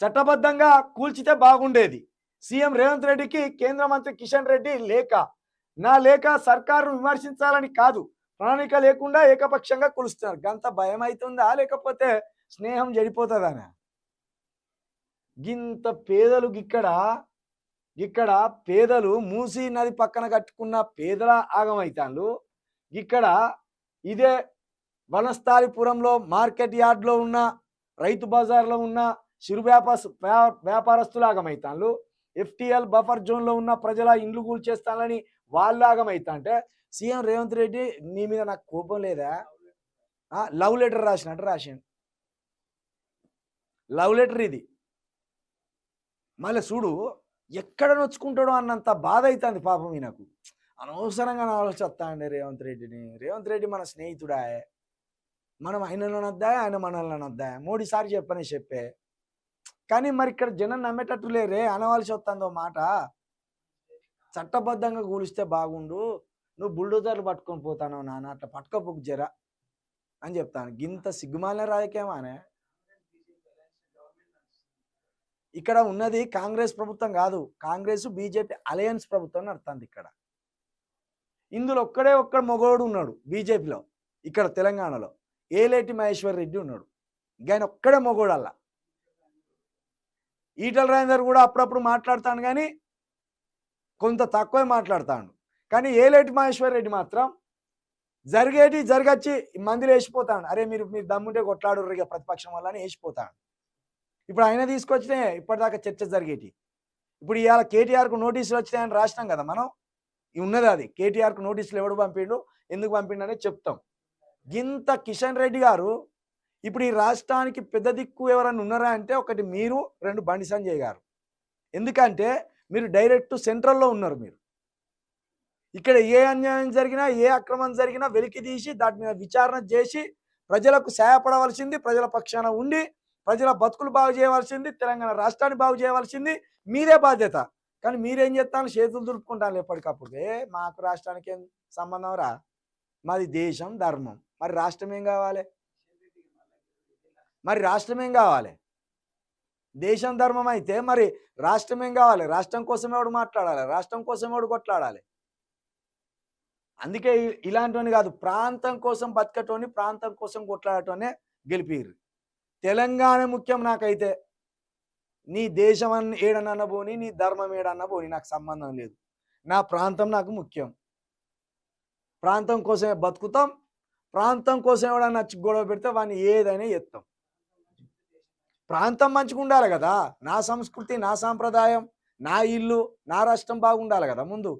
చట్టబద్ధంగా కూల్చితే బాగుండేది. సీఎం రేవంత్ రెడ్డికి కేంద్ర మంత్రి కిషన్ రెడ్డి లేఖ. నా లేఖ సర్కారును విమర్శించాలని కాదు ప్రణాళిక లేకుండా ఏకపక్షంగా కూలుస్తున్నారు. గంత భయం అవుతుందా లేకపోతే స్నేహం చెడిపోతుందనా? గింత పేదలు ఇక్కడ ఇక్కడ పేదలు మూసీ నది పక్కన కట్టుకున్న పేదల ఆగమైతాన్లు ఇక్కడ ఇదే వనస్థాలిపురంలో మార్కెట్ యార్డ్లో ఉన్న రైతు బజార్లో ఉన్న చిరు వ్యాపార వ్యాపారస్తులు ఎఫ్టీఎల్ ఎఫ్టిఎల్ బఫర్ జోన్లో ఉన్న ప్రజల ఇండ్లు కూల్చేస్తానని వాళ్ళలాగమైతా అంటే సీఎం రేవంత్ రెడ్డి నీ మీద నాకు కోపం లేదా? లవ్ లెటర్ రాసినట్టు రాసిండు. లవ్ లెటర్ ఇది. మళ్ళీ చూడు ఎక్కడ నొచ్చుకుంటాడో అన్నంత బాధ అవుతుంది పాపం ఈయనకు. అనవసరంగా నా ఆలోచిస్తాండి రేవంత్ రెడ్డిని. రేవంత్ రెడ్డి మన స్నేహితుడా మనం ఆయనలో నద్దా ఆయన మనల్ని నద్దా మూడుసారి చెప్పని చెప్పే. కానీ మరి ఇక్కడ జనం నమ్మేటట్టు లేరే అనవలసి వస్తుందో మాట? చట్టబద్ధంగా కూలిస్తే బాగుండు నువ్వు బుల్డోజర్లు పట్టుకొని పోతాను నాన్న అట్లా పట్టుకోపోకు జర అని చెప్తాను. గింత సిగ్గుమాలిన రాజకీయమానే ఇక్కడ ఉన్నది కాంగ్రెస్ ప్రభుత్వం కాదు కాంగ్రెస్ బీజేపీ అలయన్స్ ప్రభుత్వం నడుతుంది ఇక్కడ. ఇందులో ఒక్కడే ఒక్కడ మొగోడు ఉన్నాడు బీజేపీలో ఇక్కడ తెలంగాణలో. ఏలేటి మహేశ్వర్ రెడ్డి ఉన్నాడు. ఆయన ఒక్కడే మొగోడు అలా ఈటల రాజేందర్ కూడా అప్పుడప్పుడు మాట్లాడతాను కానీ కొంత తక్కువే మాట్లాడతాడు. కానీ ఏలేటి మహేశ్వర్ రెడ్డి మాత్రం జరిగేటి జరగచ్చి మందిలో వేసిపోతాడు. అరే మీరు మీరు దమ్ముంటే కొట్లాడు ఇక ప్రతిపక్షం వల్ల వేసిపోతాడు. ఇప్పుడు ఆయన తీసుకొచ్చినే ఇప్పటిదాకా చర్చ జరిగేటి. ఇప్పుడు ఇవాళ కేటీఆర్కు నోటీసులు వచ్చినాయని రాసినాం కదా మనం? ఉన్నది అది. కేటీఆర్కు నోటీసులు ఎవడు పంపిండు ఎందుకు పంపిండు అనేది చెప్తాం. గింత కిషన్ రెడ్డి గారు ఇప్పుడు ఈ రాష్ట్రానికి పెద్ద దిక్కు ఎవరైనా ఉన్నారా అంటే ఒకటి మీరు రెండు బండి సంజయ్ గారు. ఎందుకంటే మీరు డైరెక్ట్ సెంట్రల్లో ఉన్నారు మీరు. ఇక్కడ ఏ అన్యాయం జరిగినా ఏ అక్రమం జరిగినా వెలికి తీసి దాని మీద విచారణ చేసి ప్రజలకు సహాయపడవలసింది ప్రజల పక్షాన ఉండి ప్రజల బతుకులు బాగు చేయవలసింది తెలంగాణ రాష్ట్రాన్ని బాగు చేయవలసింది మీరే బాధ్యత. కానీ మీరేం చేస్తాను? చేతులు దులుపుకుంటాను ఎప్పటికప్పుడు. ఏ మాకు రాష్ట్రానికి ఏం సంబంధం రా? మాది దేశం ధర్మం. మరి రాష్ట్రం ఏం కావాలి? మరి రాష్ట్రం ఏం కావాలి? దేశం ధర్మం అయితే మరి రాష్ట్రం ఏం కావాలి? రాష్ట్రం కోసం ఎవడు మాట్లాడాలి? రాష్ట్రం కోసం ఎవడు కొట్లాడాలి? అందుకే ఇలాంటివన్నీ ఇలాంటివని కాదు ప్రాంతం కోసం బతకటోని ప్రాంతం కోసం కొట్లాడటోనే గెలిపిర్రు. తెలంగాణ ముఖ్యం నాకైతే. నీ దేశం అన్న ఏడనన్న పోని నీ ధర్మం ఏడన్న పోని నాకు సంబంధం లేదు. నా ప్రాంతం నాకు ముఖ్యం. ప్రాంతం కోసమే బతుకుతాం. ప్రాంతం కోసం ఎవడన్నా గొడవ పెడితే వాడిని ఏదైనా ఎత్తాం. ప్రాంతం మంచిగా ఉండాలి కదా. నా సంస్కృతి నా సాంప్రదాయం నా ఇల్లు నా రాష్ట్రం బాగుండాలి కదా ముందు.